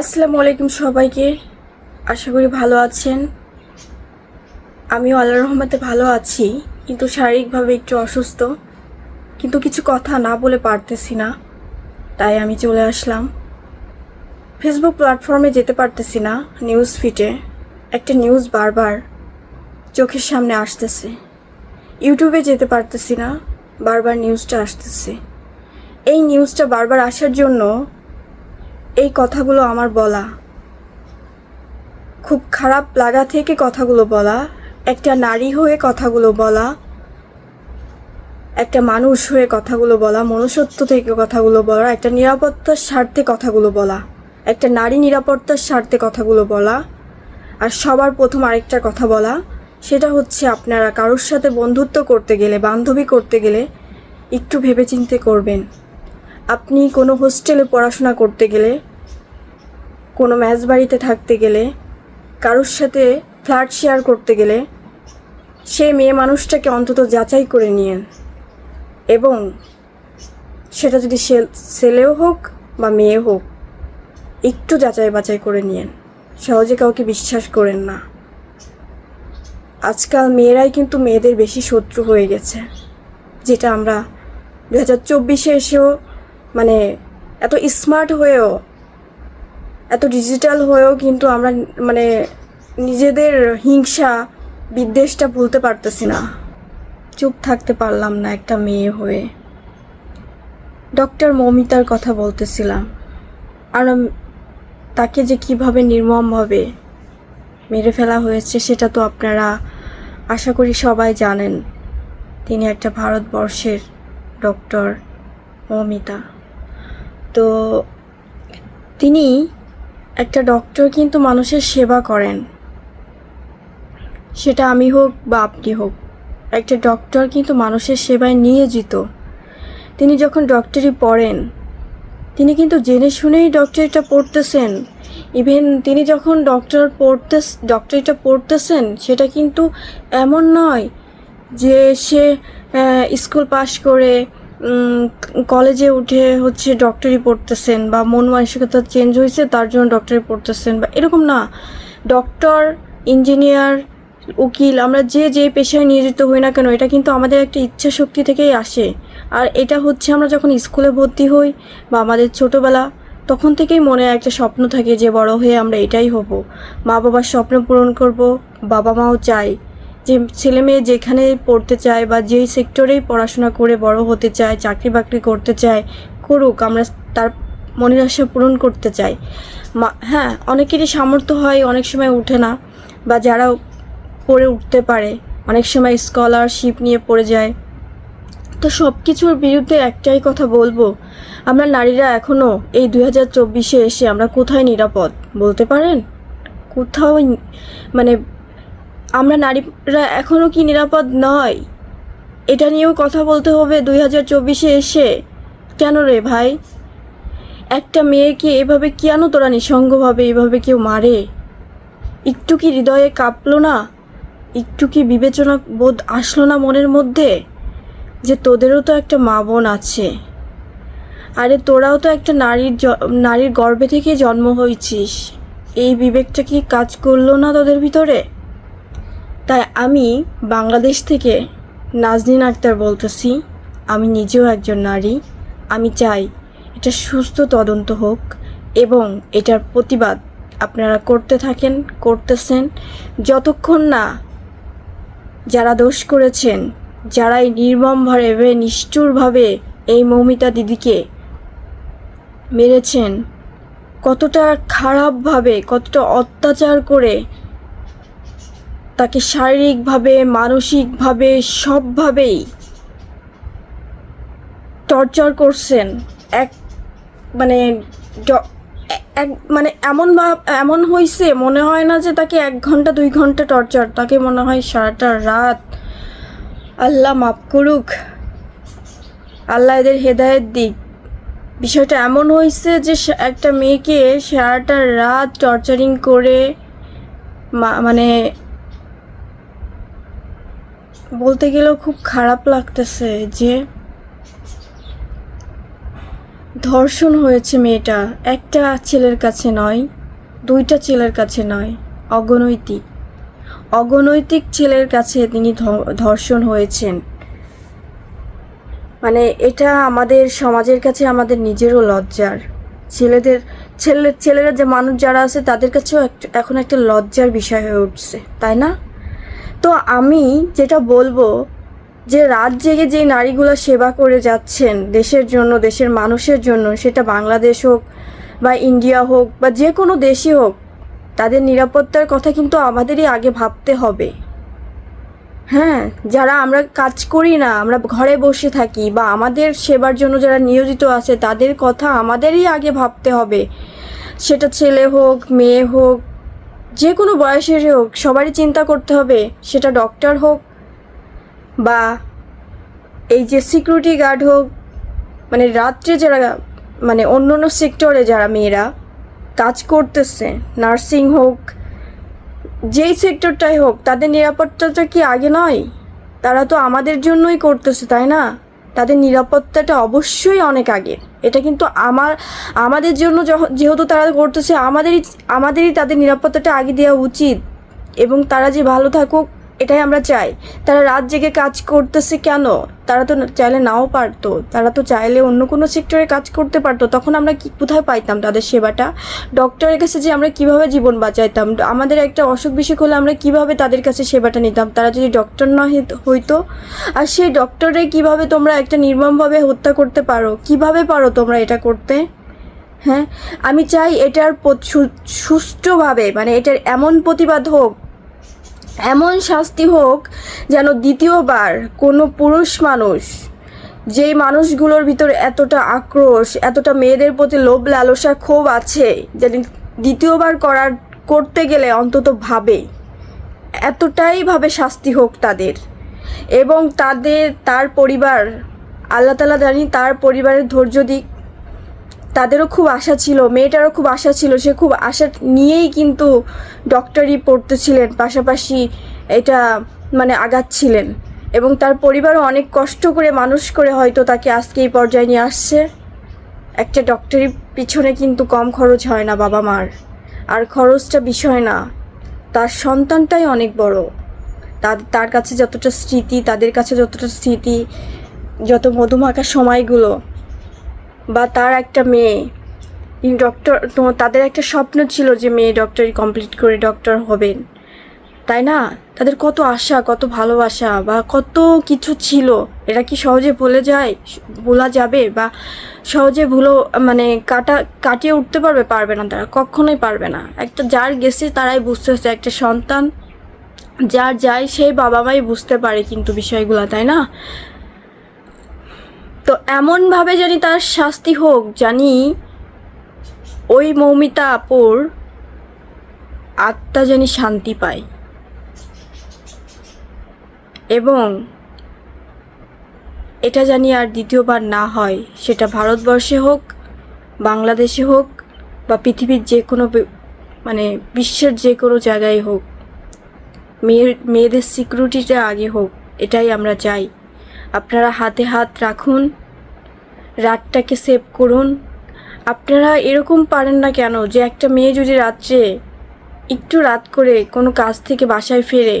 আসসালামু আলাইকুম সবাইকে। আশা করি ভালো আছেন। আমিও আল্লাহ রহমতে ভালো আছি, কিন্তু শারীরিকভাবে একটু অসুস্থ। কিন্তু কিছু কথা না বলে পারতেছি না, তাই আমি চলে আসলাম। ফেসবুক প্ল্যাটফর্মে যেতে পারতেছি না, নিউজ ফিটে একটা নিউজ বারবার চোখের সামনে আসতেছে। ইউটিউবে যেতে পারতেছি না, বারবার নিউজটা আসতেছে। এই নিউজটা বারবার আসার জন্য এই কথাগুলো আমার বলা। খুব খারাপ লাগা থেকে কথাগুলো বলা, একটা নারী হয়ে কথাগুলো বলা, একটা মানুষ হয়ে কথাগুলো বলা, মনুষ্যত্ব থেকে কথাগুলো বলা, একটা নিরাপত্তার স্বার্থে কথাগুলো বলা, একটা নারী নিরাপত্তার স্বার্থে কথাগুলো বলা, আর সবার প্রথম আরেকটা কথা বলা, সেটা হচ্ছে আপনারা কারোর সাথে বন্ধুত্ব করতে গেলে, বান্ধবী করতে গেলে একটু ভেবেচিন্তে করবেন। আপনি কোনো হোস্টেলে পড়াশোনা করতে গেলে কোনো ম্যাচ বাড়িতে থাকতে গেলে, কারোর সাথে ফ্ল্যাট শেয়ার করতে গেলে, সে মেয়ে মানুষটাকে অন্তত যাচাই করে নিয়েন এবং সেটা যদি সে- ছেলেও হোক বা মেয়ে হোক, একটু যাচাই বাছাই করে নিয়েন সহজে কাউকে বিশ্বাস করেন না। আজকাল মেয়েরাই কিন্তু মেয়েদের বেশি শত্রু হয়ে গেছে। যেটা আমরা দু হাজার চব্বিশে এসেও মানে এত স্মার্ট হয়েও এত ডিজিটাল হয়েও কিন্তু আমরা মানে নিজেদের হিংসা, বিদ্বেষটা ভুলতে পারতেছি না। চুপ থাকতে পারলাম না একটা মেয়ে হয়ে। ডক্টর মৌমিতার কথা বলতেছিলাম। আর তাকে যে কীভাবে নির্মমভাবে মেরে ফেলা হয়েছে সেটা তো আপনারা আশা করি সবাই জানেন। তিনি একটা ভারতবর্ষের ডক্টর মৌমিতা। তো তিনি একটা ডক্টর কিন্তু মানুষের সেবা করেন। সেটা আমি হোক বা আপনি হোক, একটা ডক্টর কিন্তু মানুষের সেবায় নিয়োজিত। তিনি যখন ডক্টরি পড়েন, তিনি কিন্তু জেনে শুনেই ডক্টরিটা পড়তেছেন। ইভেন তিনি যখন ডক্টর পড়তে ডক্টরিটা পড়তেছেন, সেটা কিন্তু এমন নয় যে সে স্কুল পাশ করে কলেজে উঠে হচ্ছে ডক্টরি পড়তেছেন বা মন মানসিকতা চেঞ্জ হয়েছে, তার জন্য ডক্টরি পড়তেছেন বা এরকম না। ডক্টর ইঞ্জিনিয়ার উকিল, আমরা যে যে পেশায় নিয়োজিত হই না কেন, এটা কিন্তু আমাদের একটা ইচ্ছা শক্তি থেকেই আসে। আর এটা হচ্ছে আমরা যখন স্কুলে ভর্তি হই বা আমাদের ছোটোবেলা, তখন থেকেই মনে একটা স্বপ্ন থাকে যে বড় হয়ে আমরা এটাই হব। মা বাবার স্বপ্ন পূরণ করব বাবা মাও চায়। যে ছেলে মেয়ে যেখানে পড়তে চায় বা যেই সেক্টরেই পড়াশোনা করে বড় হতে চায়, চাকরি বাকরি করতে চায়, করুক, আমরা তার মনের আশা পূরণ করতে চাই। হ্যাঁ অনেকেরই সামর্থ্য হয় অনেক সময় উঠে না, বা যারা পড়ে উঠতে পারে, অনেক সময় স্কলারশিপ নিয়ে পড়ে যায়। তো সব কিছুর বিরুদ্ধে একটাই কথা বলব, আমরা নারীরা এখনও এই দুই হাজার চব্বিশে এসে আমরা কোথায় নিরাপদ, বলতে পারেন? কোথাও মানে আমরা নারীরা এখনও কি নিরাপদ নয়? এটা নিয়েও কথা বলতে হবে দুই হাজার চব্বিশে এসে। কেন রে ভাই? একটা মেয়েকে এভাবে কেন তোরা নিঃসঙ্গভাবে এভাবে কেউ মারে? একটু কি হৃদয়ে কাঁপলো না? একটু কি বিবেচনা বোধ আসলো না মনের মধ্যে? যে তোদেরও তো একটা মা বোন আছে। আরে তোরাও তো একটা নারীর নারীর গর্ভে থেকে জন্ম হয়েছিস। এই বিবেকটা কি কাজ করল না তোদের ভিতরে? তাই আমি বাংলাদেশ থেকে নাজনীন আক্তার বলতেছি। আমি নিজেও একজন নারী। আমি চাই এটা সুস্থ তদন্ত হোক এবং এটার প্রতিবাদ আপনারা করতে থাকেন, করতেছেন। যতক্ষণ না যারা দোষ করেছেন যারা এই নির্মমভাবে নিষ্ঠুরভাবে এই মৌমিতা দিদিকে মেরেছেন, কতটা খারাপভাবে, কতটা অত্যাচার করে তাকে শারীরিকভাবে, মানসিকভাবে, সবভাবেই টর্চার করছেন। এক মানে এক মানে এমন এমন হয়েছে মনে হয় না যে তাকে এক ঘণ্টা, দুই ঘণ্টা টর্চার। তাকে মনে হয় সারাটা রাত আল্লাহ মাফ করুক, আল্লাহ এদের হেদায়েত দিক। বিষয়টা এমন হয়েছে যে একটা মেয়েকে সারাটা রাত টর্চারিং করে মানে বলতে গেলেও খুব খারাপ লাগতেছে যে ধর্ষণ হয়েছে মেয়েটা। একটা ছেলের কাছে নয়, দুইটা ছেলের কাছে নয়, অগণৈতিক। অগণৈতিক ছেলের কাছে তিনি ধর্ষণ হয়েছেন। মানে এটা আমাদের সমাজের কাছে আমাদের নিজেরও লজ্জার। ছেলেদের, ছেলে, ছেলেরা যে মানুষ যারা আছে তাদের কাছেও এখন একটা লজ্জার বিষয় হয়ে উঠছে, তাই না? তো আমি যেটা বলব যে রাত জেগে যেই নারীগুলো সেবা করে যাচ্ছেন দেশের জন্য, দেশের মানুষের জন্য, সেটা বাংলাদেশ হোক বা ইন্ডিয়া হোক বা যে কোনো দেশই হোক, তাদের নিরাপত্তার কথা কিন্তু আমাদেরই আগে ভাবতে হবে। হ্যাঁ যারা আমরা কাজ করি না, আমরা ঘরে বসে থাকি বা আমাদের সেবার জন্য যারা নিয়োজিত আছে, তাদের কথা আমাদেরই আগে ভাবতে হবে। সেটা ছেলে হোক, মেয়ে হোক যে কোনো বয়সের হোক, সবারই চিন্তা করতে হবে, সেটা ডক্টর হোক বা এই যে সিকিউরিটি গার্ড হোক মানে রাত্রে যারা মানে অন্য অন্য সেক্টরে যারা মেয়েরা কাজ করতেছে নার্সিং হোক, যেই সেক্টরটাই হোক, তাদের নিরাপত্তাটা কি আগে নয়? তারা তো আমাদের জন্যই করতেছে, তাই না? তাদের নিরাপত্তাটা অবশ্যই অনেক আগে এটা কিন্তু আমার, আমাদের জন্য যেহেতু তারা করতেছে, আমাদেরই আমাদেরই তাদের নিরাপত্তাটা আগে দেওয়া উচিত। এবং তারা যে ভালো থাকুক এটাই আমরা চাই। তারা রাত জেগে কাজ করতেছে কেন? তারা তো চাইলে নাও পারতো। তারা তো চাইলে অন্য কোনো সেক্টরে কাজ করতে পারতো। তখন আমরা কি, কোথায় পাইতাম তাদের সেবাটা? ডক্টরের কাছে যে আমরা কীভাবে জীবন বাঁচাইতাম? আমাদের একটা অসুখ বিসুখ হলে আমরা কীভাবে তাদের কাছে সেবাটা নিতাম? তারা যদি ডক্টর না হইত- আর সেই ডক্টরে কীভাবে তোমরা একটা নির্মমভাবে হত্যা করতে পারো? কীভাবে পারো তোমরা এটা করতে? হ্যাঁ? আমি চাই এটার সুষ্ঠুভাবে মানে এটার এমন প্রতিবাদ হোক এমন শাস্তি হোক যেন দ্বিতীয়বার কোনো পুরুষ মানুষ যেই মানুষগুলোর ভিতরে এতটা আক্রোশ, এতটা মেয়েদের প্রতি লোভ লালসা ক্ষোভ আছে যেন দ্বিতীয়বার করার করতে গেলে অন্তত ভাবে এতটাই ভাবে শাস্তি হোক তাদের। এবং তাদের, তার পরিবার, আল্লাহ তালা জানি তার পরিবারের ধৈর্য দিক তাদেরও খুব আশা ছিল, মেয়েটারও খুব আশা ছিল, সে খুব আশা নিয়েই কিন্তু ডক্টরি পড়তেছিলেন, পাশাপাশি এটা মানে আগাচ্ছিলেন। এবং তার পরিবারও অনেক কষ্ট করে, মানুষ করে হয়তো তাকে আজকে এই পর্যায়ে নিয়ে আসছে। একটা ডক্টরির পিছনে কিন্তু কম খরচ হয় না বাবা মার। আর খরচটা বিষয় না। তার সন্তানটাই অনেক বড়। তার তার কাছে যতটা স্মৃতি, তাদের কাছে যতটা স্মৃতি, যত মধুমাখা সময়গুলো বা তার একটা মেয়ে। ডক্টর তাদের একটা স্বপ্ন ছিল যে মেয়ে ডক্টরি কমপ্লিট করে ডক্টর হবেন। তাই না? তাদের কত আশা, কত ভালোবাসা বা কত কিছু ছিল। এটা কি সহজে ভুলে যায়? ভোলা যাবে বা সহজে ভুলো মানে কাটা, কাটিয়ে উঠতে পারবে? পারবে না তারা, কখনোই পারবে না। একটা যার গেছে তারাই বুঝতে বুঝতেছে একটা সন্তান যার যায় সেই বাবা মাই বুঝতে পারে কিন্তু বিষয়গুলো, তাই না? তো এমনভাবে জানি তার শাস্তি হোক জানি ওই মৌমিতা আপুর আত্মা জানি শান্তি পায়। এবং এটা জানি আর দ্বিতীয়বার না হয়, সেটা ভারতবর্ষে হোক, বাংলাদেশে হোক, বা পৃথিবীর যে কোনো মানে বিশ্বের যে কোনো জায়গায় হোক, মেয়ের মেয়েদের সিকিউরিটিটা আগে হোক, এটাই আমরা চাই। আপনারা হাতে হাত রাখুন, রাতটাকে সেভ করুন। আপনারা এরকম পারেন না কেন যে একটা মেয়ে যদি রাত্রে একটু রাত করে কোনো কাজ থেকে বাসায় ফেরে,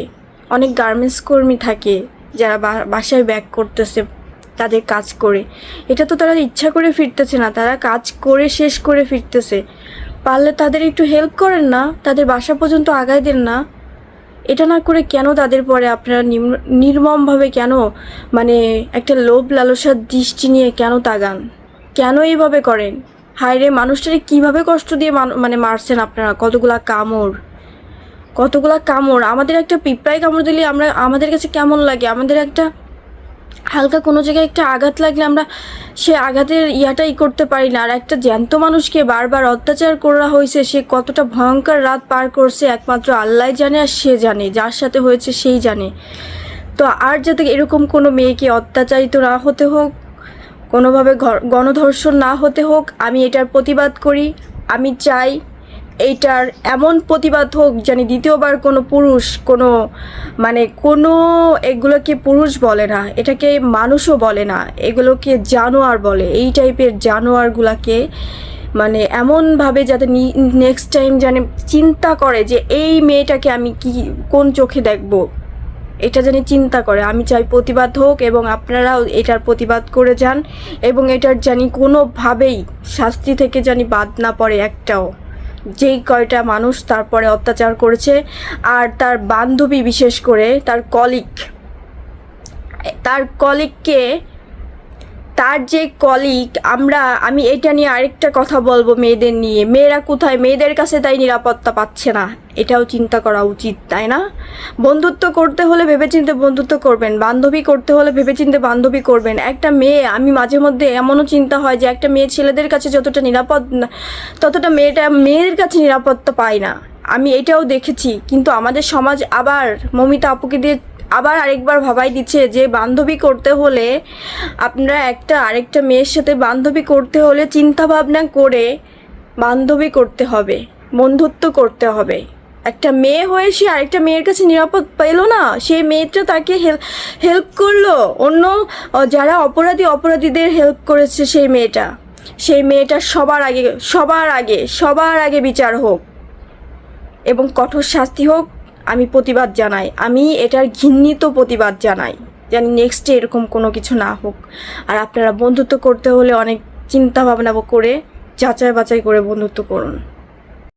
অনেক গার্মেন্টস কর্মী থাকে যারা বাসায় ব্যাক করতেছে, তাদের কাজ করে। এটা তো তারা ইচ্ছা করে ফিরতেছে না, তারা কাজ করে শেষ করে ফিরতেছে। পারলে তাদের একটু হেল্প করেন না, তাদের বাসা পর্যন্ত আগায় দেন না। এটা না করে কেন তাদের পরে আপনারা নির্মমভাবে কেন মানে একটা লোভ লালসার দৃষ্টি নিয়ে কেন তাগান? কেন এইভাবে করেন? হায় রে মানুষটারে কীভাবে কষ্ট দিয়ে মানে মারছেন আপনারা? কতগুলা কামড়? কতগুলা কামড়? আমাদের একটা পিঁপড়ায় কামড় দিলে আমরা, আমাদের কাছে কেমন লাগে? আমাদের একটা হালকা কোনো জায়গায় একটা আঘাত লাগলে আমরা সে আঘাতের ইয়াটাই করতে পারি না। আর একটা জ্যান্ত মানুষকে বারবার অত্যাচার করা হয়েছে, সে কতটা ভয়ঙ্কর রাত পার করছে, একমাত্র আল্লাহ জানে আর সে জানে, যার সাথে হয়েছে সেই জানে। তো আর যাতে এরকম কোনো মেয়েকে অত্যাচারিত না হতে হোক, কোনোভাবে গণধর্ষণ না হতে হোক, আমি এটার প্রতিবাদ করি। আমি চাই এইটার এমন প্রতিবাদ হোক জানি দ্বিতীয়বার কোনো পুরুষ, কোনো মানে কোনো এগুলোকে পুরুষ বলে না, এটাকে মানুষও বলে না, এগুলোকে জানোয়ার বলে। এই টাইপের জানোয়ারগুলাকে মানে এমনভাবে যাতে নেক্সট টাইম জানে চিন্তা করে যে এই মেয়েটাকে আমি কি, কোন চোখে দেখব? এটা জানি চিন্তা করে। আমি চাই প্রতিবাদ হোক এবং আপনারাও এটার প্রতিবাদ করে যান এবং এটার জানি কোনোভাবেই শাস্তি থেকে জানি বাদ না পড়ে একটাও। যেই কয়টা মানুষ তারপরে অত্যাচার করেছে, আর তার বান্ধবী বিশেষ করে, তার কলিক তার কলিগকে তার যে কলিগ আমরা, আমি এটা নিয়ে আরেকটা কথা বলব মেয়েদের নিয়ে। মেয়েরা কোথায়? মেয়েদের কাছে তাই নিরাপত্তা পাচ্ছে না। এটাও চিন্তা করা উচিত, তাই না? বন্ধুত্ব করতে হলে ভেবেচিন্তে বন্ধুত্ব করবেন, বান্ধবী করতে হলে ভেবেচিন্তে বান্ধবী করবেন। একটা মেয়ে, আমি মাঝে মধ্যে এমনও চিন্তা হয় যে একটা মেয়ে ছেলেদের কাছে যতটা নিরাপদ, ততটা মেয়েটা মেয়েদের কাছে নিরাপত্তা পায় না। আমি এটাও দেখেছি, কিন্তু আমাদের সমাজ আবার মমিতা আপুকে দিয়ে আবার আরেকবার ভাবাই দিচ্ছে যে বান্ধবী করতে হলে আপনারা একটা আরেকটা মেয়ের সাথে বান্ধবী করতে হলে চিন্তা ভাবনা করে বান্ধবী করতে হবে, বন্ধুত্ব করতে হবে। একটা মেয়ে হয়ে সে আরেকটা মেয়ের কাছে নিরাপদ পেল না সেই মেয়েটা তাকে হেল্প করল। অন্য যারা অপরাধী অপরাধীদের হেল্প করেছে সেই মেয়েটা সেই মেয়েটা সবার আগে সবার আগে সবার আগে বিচার হোক এবং কঠোর শাস্তি হোক আমি প্রতিবাদ জানাই। আমি এটার ঘিন্নিত প্রতিবাদ জানাই। যেন নেক্সটে এরকম কোনো কিছু না হোক। আর আপনারা বন্ধুত্ব করতে হলে অনেক চিন্তা ভাবনা করে যাচাই বাছাই করে বন্ধুত্ব করুন।